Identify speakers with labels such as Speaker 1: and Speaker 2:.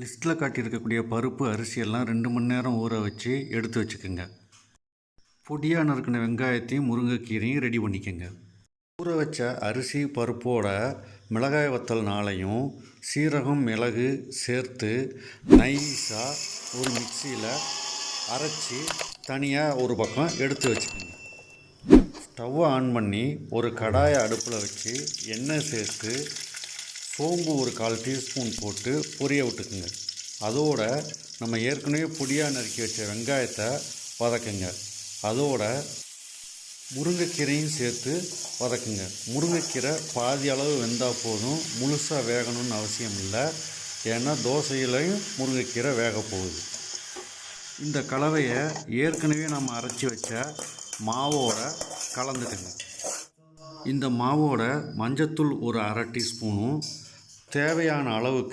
Speaker 1: லிஸ்ட்டில் காட்டியிருக்கக்கூடிய பருப்பு அரிசியெல்லாம் ரெண்டு மணி நேரம் ஊற வச்சு எடுத்து வச்சுக்கோங்க. பொடியாக நறுக்கின வெங்காயத்தையும் முருங்கைக்கீரையும் ரெடி பண்ணிக்கோங்க. ஊற வச்ச அரிசி பருப்போட மிளகாய் வத்தல் நாளையும் சீரகம் மிளகு சேர்த்து நைஸாக ஒரு மிக்சியில் அரைச்சி தனியாக ஒரு பக்கம் எடுத்து வச்சுக்கோங்க. ஸ்டவ்வை ஆன் பண்ணி ஒரு கடாயை அடுப்பில் வச்சு எண்ணெய் சேர்த்து சோம்பு ஒரு கால் டீஸ்பூன் போட்டு பொரிய விட்டுக்குங்க. அதோட நம்ம ஏற்கனவே பொடியாக நறுக்கி வச்ச வெங்காயத்தை வதக்குங்க. அதோட முருங்கைக்கீரையும் சேர்த்து வதக்குங்க. முருங்கைக்கீரை பாதி அளவு வெந்தால் போதும். முழுசாக வேகணும்னு அவசியம் இல்லை. ஏன்னா தோசையிலையும் முருங்கைக்கீரை வேக போகுது. இந்த கலவையை ஏற்கனவே நம்ம அரைச்சி வச்ச மாவோட கலந்துக்குங்க. இந்த மாவோட மஞ்சத்தூள் ஒரு அரை டீஸ்பூனும் தேவையான அளவுக்கு